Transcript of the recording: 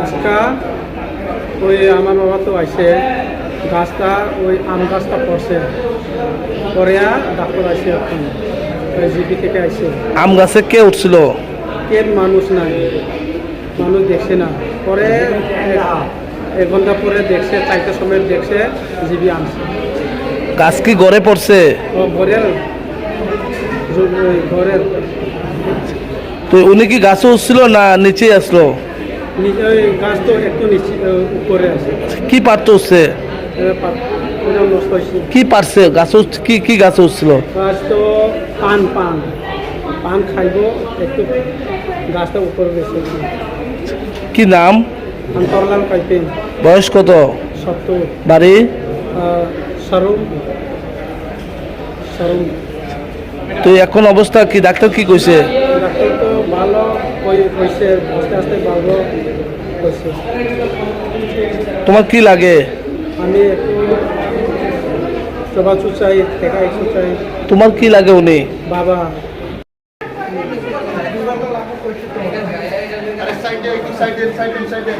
আজকা ওই আমার বাবা তো আইসে গাছটা ওই আম গাছটা পড়ছে। পরে ডাক্তার আইসে এখন ওই জিপি থেকে আইসে আম গাছে কে উঠছিল? কে মানুষ নাই? মানুষ দেখছে না। পরে এক- ঘণ্টা পরে দেখছে চারটার সময় দেখছে জিবি আনছে। গাছ কি গড়ে পড়ছে? ও ঘরের তো উনি কি গাছে উঠছিল না নিচে আসলো? গাছ তো একটু নিচে ও, উপরে আছে। কি পারতে কি পারছে? গাছে কি কি গাছে উঠছিল? গাছ তো পান পান। পান খাইব একটু গাছটা উপরে গেছে কি নাম? আন্তরলাল বয়স কত? সত্তর। বাড়ি? সরম। সরম। তো এখন অবস্থা কি? ডাক্তার কি কইছে? ভালো কই- কইছে আস্তে আস্তে ভালো কইছে তোমার কি লাগে আমি একটু চবাচু চাই টেকা একটু চাই তোমার কি লাগে উনি বাবা আরে সাইডে একটু সাইডে সাইডে সাইডে